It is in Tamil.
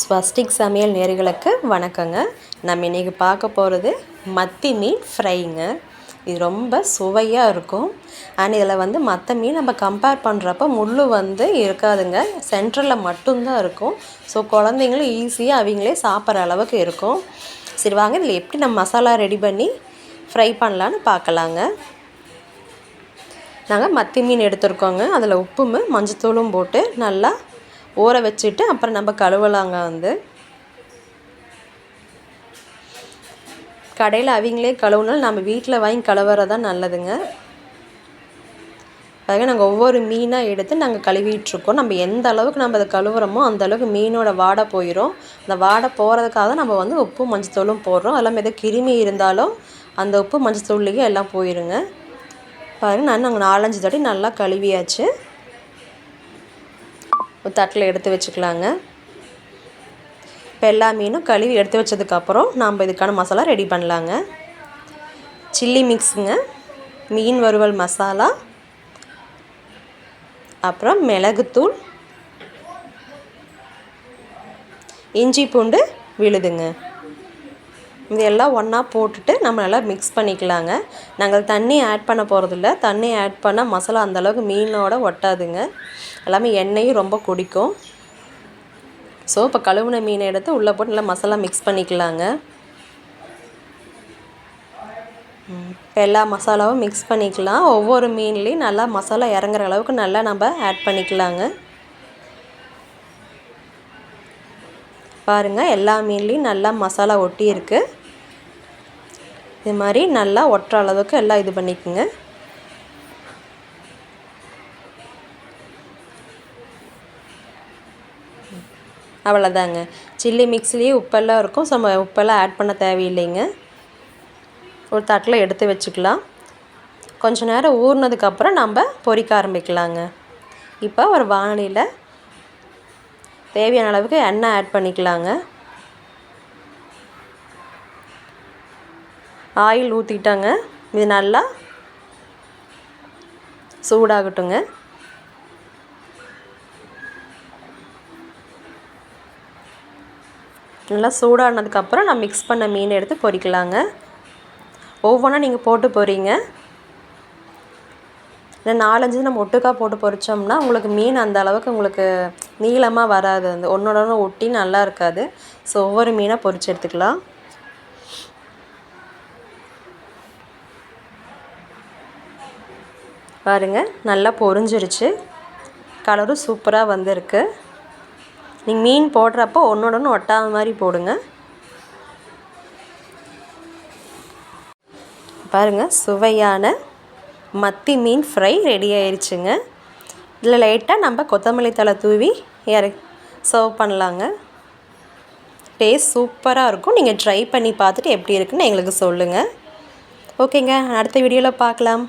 ஸ்வஸ்டிக் சமையல் நேர்களுக்கு வணக்கங்க. நம்ம இன்றைக்கி பார்க்க போகிறது மத்தி மீன் ஃப்ரைங்க இது ரொம்ப சுவையாக இருக்கும். அண்ட் இதில் வந்து மற்ற மீன் நம்ம கம்பேர் பண்ணுறப்ப முள் வந்து இருக்காதுங்க. சென்ட்ரலில் மட்டும்தான் இருக்கும். ஸோ குழந்தைங்களும் ஈஸியாக அவங்களே சாப்பிட்ற அளவுக்கு இருக்கும். சரி வாங்க. இதில் எப்படி நம்ம மசாலா ரெடி பண்ணி ஃப்ரை பண்ணலான்னு பார்க்கலாங்க. நாங்கள் மத்தி மீன் எடுத்துருக்கோங்க. அதில் உப்பும் மஞ்சத்தூளும் போட்டு நல்லா ஊற வச்சுட்டு அப்புறம் நம்ம கழுவலாங்க வந்து. கடையில் அவங்களே கழுவுனாலும் நம்ம வீட்டில் வாங்கி கழுவுறதான் நல்லதுங்க. அதுக்காக நாங்கள் ஒவ்வொரு மீனாக எடுத்து நாங்கள் கழுவிட்டுருக்கோம். நம்ம எந்த அளவுக்கு நம்ம அதை கழுவுறோமோ அந்த அளவுக்கு மீனோட வாடை போயிடும் அந்த வாடை போகிறதுக்காக தான் நம்ம வந்து உப்பு மஞ்சத்தூளும் போடுறோம். அதெல்லாம் எதோ கிருமி இருந்தாலும் அந்த உப்பு மஞ்சத்தூள்லேயே எல்லாம் போயிருங்க. பாருங்கள் நான் நாங்கள் நாலஞ்சு தடவை நல்லா கழுவியாச்சு. ஒரு தட்டில் எடுத்து வச்சுக்கலாங்க. இப்போ எல்லா மீனும் கழுவி எடுத்து வச்சதுக்கப்புறம் நாம் இதுக்கான மசாலா ரெடி பண்ணலாங்க. சில்லி மிக்ஸுங்க மீன் வறுவல் மசாலா அப்புறம் மிளகுத்தூள் இஞ்சி பூண்டு விழுதுங்க. இது எல்லாம் ஒன்றா போட்டுட்டு நம்ம நல்லா மிக்ஸ் பண்ணிக்கலாங்க. நாங்கள் தண்ணி ஆட் பண்ண போகிறதில்ல தண்ணி ஆட் பண்ணால் மசாலா அந்தளவுக்கு மீனோட ஒட்டாதுங்க. எல்லாமே எண்ணெயும் ரொம்ப குடிக்கும். ஸோ இப்போ கழுவுன மீனை எடுத்து உள்ளே போட்டு நல்லா மசாலா மிக்ஸ் பண்ணிக்கலாங்க. இப்போ எல்லா மசாலாவும் மிக்ஸ் பண்ணிக்கலாம். ஒவ்வொரு மீன்லேயும் நல்லா மசாலா இறங்குற அளவுக்கு நல்லா நம்ம ஆட் பண்ணிக்கலாங்க. பாருங்கள் எல்லா மீன்லேயும் நல்லா மசாலா ஒட்டி இருக்குது இது மாதிரி நல்லா ஒட்டுற அளவுக்கு எல்லாம் இது பண்ணிக்கோங்க. அவ்வளோதாங்க சில்லி மிக்ஸ்லேயே உப்பெல்லாம் இருக்கும். சம உப்பெல்லாம் ஆட் பண்ண தேவையில்லைங்க. ஒரு தட்டில் எடுத்து வச்சுக்கலாம். கொஞ்சம் நேரம் ஊறினதுக்கப்புறம் நம்ம பொறிக்க ஆரம்பிக்கலாங்க. இப்போ ஒரு வானிலையில் தேவையான அளவுக்கு எண்ணெய் ஆட் பண்ணிக்கலாங்க. ஆயில் ஊற்றிட்டாங்க இது நல்லா சூடாகட்டுங்க. நல்லா சூடானதுக்கப்புறம் நான் மிக்ஸ் பண்ண மீன் எடுத்து பொறிக்கலாங்க. ஒவ்வொன்றா நீங்கள் போட்டு பொறிங்க. இந்த நாலஞ்சு நம்ம ஒட்டுக்காக போட்டு பொறிச்சோம்னா உங்களுக்கு மீன் அந்த அளவுக்கு உங்களுக்கு நீளமாக வராது. அந்த ஒன்றோட ஒன்று ஒட்டி நல்லா இருக்காது. ஸோ ஒவ்வொரு மீனாக பொறிச்சு எடுத்துக்கலாம். பாருங்கள் நல்லா பொறிஞ்சிருச்சு. கலரும் சூப்பராக வந்திருக்கு. நீங்கள் மீன் போடுறப்போ ஒன்றோட ஒன்று ஒட்டாத மாதிரி போடுங்க. பாருங்கள் சுவையான மத்தி மீன் ஃப்ரை ரெடி ஆயிடுச்சுங்க இதில் லைட்டாக நம்ம கொத்தமல்லி தலை தூவி இற சர்வ் பண்ணலாங்க. டேஸ்ட் சூப்பராக இருக்கும். நீங்கள் ட்ரை பண்ணி பார்த்துட்டு எப்படி இருக்குன்னு எங்களுக்கு சொல்லுங்கள் ஓகேங்க அடுத்த வீடியோவில் பார்க்கலாம்.